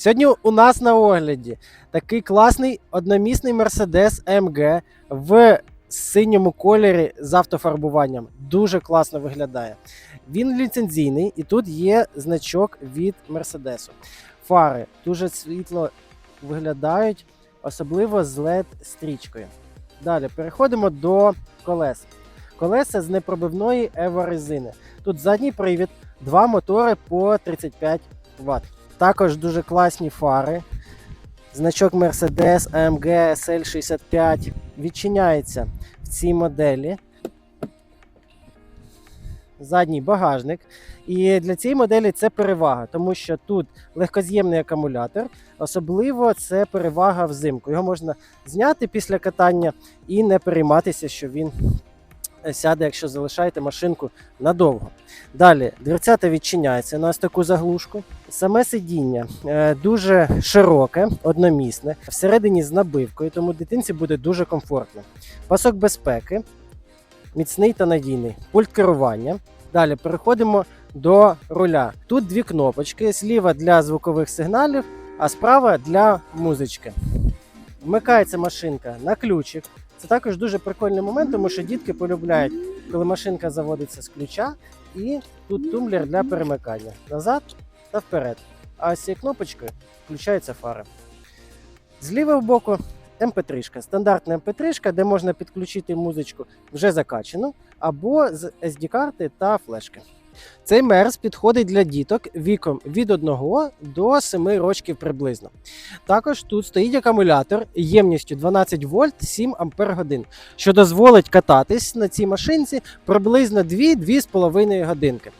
Сьогодні у нас на огляді такий класний одномісний Mercedes AMG в синьому кольорі з автофарбуванням. Дуже класно виглядає. Він ліцензійний і тут є значок від Mercedes. Фари дуже світло виглядають, особливо з LED-стрічкою. Далі переходимо до колес. Колеса з непробивної еворезини. Тут задній привід, два мотори по 35 Вт. Також дуже класні фари. Значок Mercedes AMG SL65 відчиняється в цій моделі. Задній багажник. І для цієї моделі це перевага, тому що тут легкоз'ємний акумулятор, особливо це перевага взимку. Його можна зняти після катання і не перейматися, що він сяде, якщо залишаєте машинку надовго. Далі дверцята відчиняється на ось таку заглушку. Саме сидіння е, дуже широке, одномісне, всередині з набивкою, тому дитинці буде дуже комфортно. Пасок безпеки, міцний та надійний, пульт керування. Далі переходимо до руля. Тут дві кнопочки: зліва для звукових сигналів, а справа для музички. Вмикається машинка на ключик. Це також дуже прикольний момент, тому що дітки полюбляють, коли машинка заводиться з ключа, і тут тумблер для перемикання назад та вперед. А з цією кнопочкою включаються фари. Зліва боку MP3, стандартна MP3, де можна підключити музичку вже закачану, або з SD-карти та флешки. Цей мерз підходить для діток віком від 1 до 7 років приблизно. Також тут стоїть акумулятор ємністю 12 вольт 7 ампер годин, що дозволить кататись на цій машинці приблизно 2-2,5 годинки.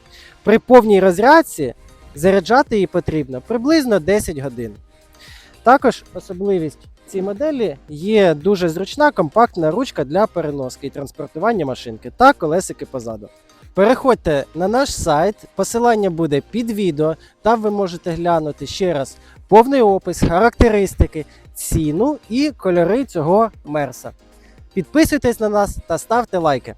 При повній розрядці заряджати її потрібно приблизно 10 годин. Також особливість цієї моделі є дуже зручна компактна ручка для переноски і транспортування машинки та колесики позаду. Переходьте на наш сайт, посилання буде під відео. Там ви можете глянути ще раз повний опис, характеристики, ціну і кольори цього мерса. Підписуйтесь на нас та ставте лайки.